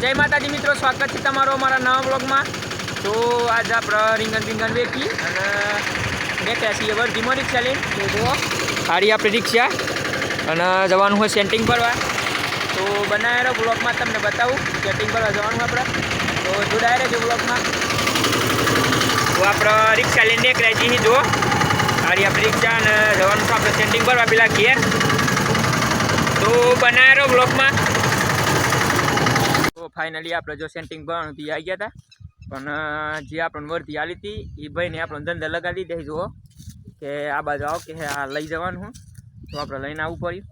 જય માતાજી મિત્રો, સ્વાગત છે તમારો અમારા નવા બ્લોગમાં તો આજ આપણે રીંગણ રીંગણ વેચી અને મેક્યા છીએ વર્ધીમાં રિક્ષા લઈને. તો જુઓ સારી આપણી રિક્ષા અને જવાનું હોય સેન્ટિંગ ભરવા. તો બનાવેલો બ્લોગમાં તમને બતાવું, સેન્ટિંગ ભરવા જવાનું આપણે. તો જોડાય રહેજો બ્લોગમાં તો આપણે રિક્ષા લઈને નીકળ્યા છીએ, જુઓ. સારી આપણી રિક્ષા અને જવાનું આપણે સેન્ટિંગ ભરવા પેલા ઘેર તો બનાવેલો બ્લોગમાં તો ફાઇનલી આપણે જો સેન્ટિંગ ભરવાનું હતી આવી ગયા હતા પણ અ, જે આપણને વર્ધી આલી હતી એ ભાઈને આપણો ધંધા લગાડી દે જુઓ. કે આ બાજુ આવો કે આ લઈ જવાનું હું. તો આપણે લઈને આવવું પડ્યું.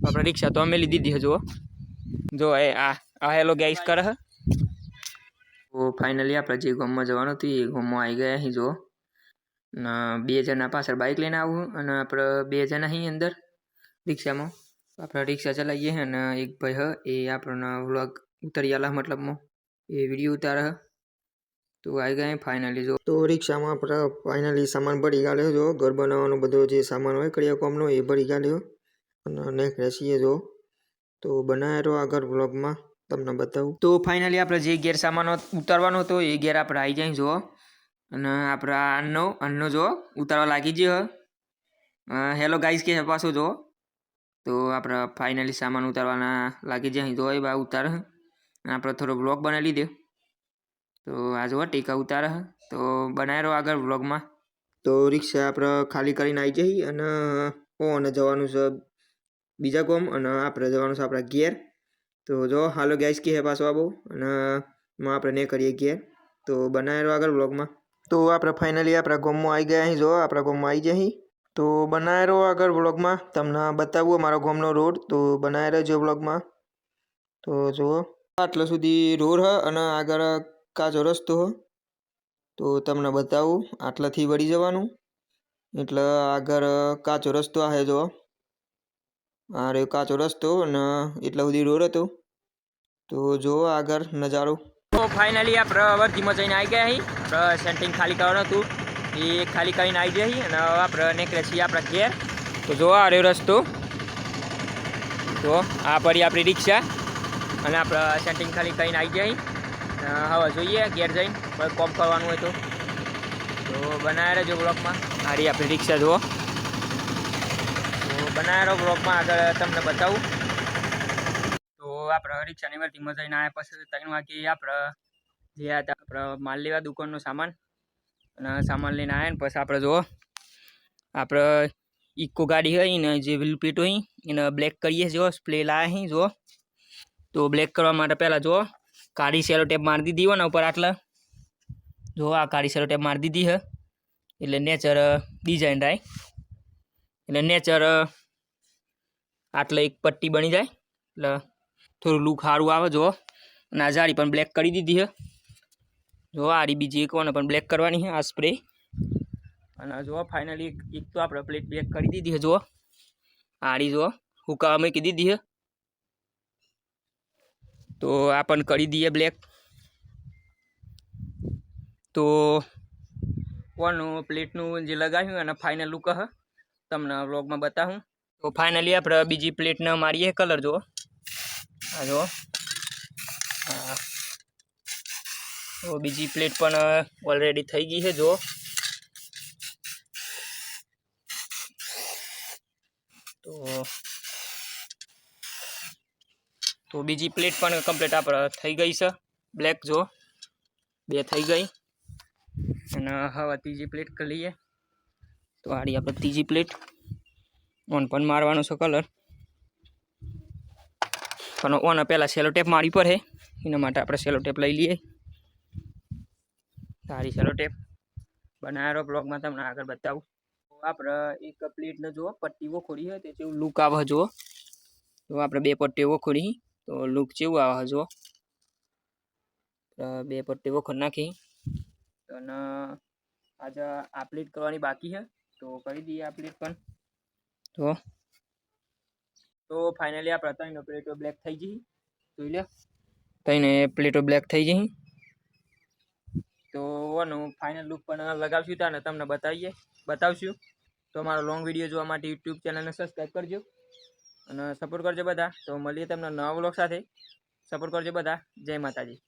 તો આપણે રિક્ષા તો અમે લીધી હતી જુઓ. જો એ આ આ હેલો ગેસ કરે હે. તો ફાઇનલી આપણે જે ગામમાં જવાનું હતું એ ગામમાં આવી ગયા અહીં જુઓ. ને બે જણા પાછળ બાઇક લઈને આવું અને આપણે બે જણા અહીં અંદર રિક્ષામાં. આપણે રિક્ષા ચલાવીએ છીએ અને એક ભાઈ હ એ આપણને વ્લોગ ઉતારી આલા મતલબમાં એ વીડિયો ઉતારે તો આવી ગયા ફાઇનલી જો. તો રિક્ષામાં આપણે ફાઇનલી સામાન ભરી ગાળ્યો જો. ઘર બનાવવાનો બધો જે સામાન હોય કડિયા કોમનો એ ભરી ગાલ્યો અને નીકળ્યા છીએ જો. તો બનાવેલો આગળ બ્લોગમાં તમને બતાવું. તો ફાઇનલી આપણે જે ગેર સામાન ઉતારવાનો હતો, એ ગેર આપણે આવી જાય જુઓ અને આપણે આ અન્નો જો, ઉતારવા લાગી જ હેલો ગાઈઝ કે પાછો જો. તો આપણે ફાઇનલી સામાન ઉતારવાના લાગી જાય જો, એ બા ઉતારે. આપણે થોડો બ્લોગ બનાવી લીધો તો આ જો ટીકા ઉતારે. તો બનાવ્યો આગળ બ્લોગમાં તો રિક્ષા આપણે ખાલી કરીને આવી જઈ અને ઓ અને જવાનું છે બીજા કોમ અને આપણે જવાનું છે આપણા ગેર તો જો, હાલો ગેસ કે હે પાછો આવો અને માં આપણે ને કરીએ ગેર તો બનાવ્યો આગળ બ્લોગમાં તો આપણે ફાઇનલી આપણા ગોમમાં આવી ગયા અહીં જો, આપણા ગામમાં આવી અહીં તો બનાવેલો આગળ બ્લોગમાં તમને બતાવું મારો ગોમનો રોડ તો બનાવી રહેજો બ્લોગમાં તો જુઓ. આટલા સુધી રોડ હ અને આગળ કાચો રસ્તો હ. તો તમને બતાવું, આટલાથી વળી જવાનું. એટલે આગળ કાચો રસ્તો આવે જો. આ રહ્યો કાચો રસ્તો અને એટલા સુધી રોડ હતો. તો જો આગળ નજારો. તો ફાઇનલી આપણે વર્ધીમાં જઈને આવી ગયા હી. સેન્ટિંગ ખાલી કરવાનું હતું. એ ખાલી કરીને આવી ગયા હી અને આપણે નીકળે છીએ આપણા ઘેર. તો જો આ રહ્યો રસ્તો. તો આ પડી આપણી રિક્ષા. અને આપણે સેન્ટિંગ ખાલી કરીને આવી જઈ હવે જોઈએ, ઘેર જઈને. કોઈ કોમ કરવાનું હોય તો. તો બનાવી રહેજો બ્લોકમાં આ રહી આપણી રિક્ષા, જુઓ. તો બનાવી રહો બ્લોકમાં આગળ તમને બતાવું. તો આપણે રિક્ષાની વર્તી જઈને આવ્યા પછી ત્રણ વાગે આપણે જે હતા, આપણે માલ લેવા દુકાનનો સામાન. અને સામાન લઈને આવ્યા ને પછી આપણે જુઓ. આપણે ઇકો ગાડી હોય ને જે પીટ હોય, એને બ્લેક કરીએ જો સ્પ્લે લાયા હી, જુઓ. તો બ્લેક કરવા માટે પહેલાં જુઓ કાળી સેલો ટેપ મારી દીધી હોય ને ઉપર આટલા. જો આ કાળી સેલો ટેપ મારી દીધી હે. એટલે નેચર ડિઝાઇન થાય. એટલે નેચર આટલે એક પટ્ટી બની જાય. એટલે થોડું લુક સારું આવે જો. અને આ જાળી પણ બ્લેક કરી દીધી હ. જો આરી બીજી એક કોને પણ બ્લેક કરવાની છે આ સ્પ્રે અને જો ફાઇનલી એક તો આપણે પ્લેટ બ્લેક કરી દીધી છે જુઓ આડી જુઓ હુકાવા મૂકી દીધી છે તો આ પણ કરી દઈએ બ્લેક તો કોનું પ્લેટનું જે લગાવ્યું અને ફાઇનલ લુક હ. તમને વ્લોગમાં બતાવું. તો ફાઇનલી આપણે બીજી પ્લેટને મારીએ કલર જુઓ. આ જુઓ. તો બીજી પ્લેટ પણ ઓલરેડી થઈ ગઈ છે, જુઓ તો તો બીજી પ્લેટ પણ કમ્પ્લીટ આપણે થઈ ગઈ છે. બ્લેક જો. બે થઈ ગઈ. અને હવે ત્રીજી પ્લેટ કરી લઈએ. તો આડી આપણે ત્રીજી પ્લેટ. ઓન પણ મારવાનો છે કલર. પણ ઓન પહેલાં સેલો ટેપ મારી પર હે. એના માટે આપણે સેલો ટેપ લઈ લઈએ. સારી સેલો ટેપ બનાવેલો બ્લોગમાં તમને આગળ બતાવું. આપણે એક પ્લેટને જુઓ, પટ્ટી વખોડી હોય તે જેવું લુક આવે જુઓ. તો આપણે બે પટ્ટીઓ વખોડી. તો લુક જેવું આવે અ બે પટ્ટી વખત નાખી. અને આજે આ પ્લેટ કરવાની બાકી છે તો કરી દઈએ આ પ્લેટ પણ. તો? તો ફાઇનલી આપણે ત્રણ પ્લેટો બ્લેક થઈ જઈ જોઈ લો. ત્રણે પ્લેટો બ્લેક થઈ જઈ તો ઓનું ફાઇનલ લુક પણ લગાવશું ત્યાં તમને બતાવીએ. બતાવશું. તો મારો લોંગ વીડિયો જોવા માટે યુટ્યુબ ચેનલને સબસ્ક્રાઈબ કરજો. અને સપોર્ટ કરજો બધા. તો મળીએ તમને નવા વ્લોગ સાથે. સપોર્ટ કરજો બધા. જય માતાજી.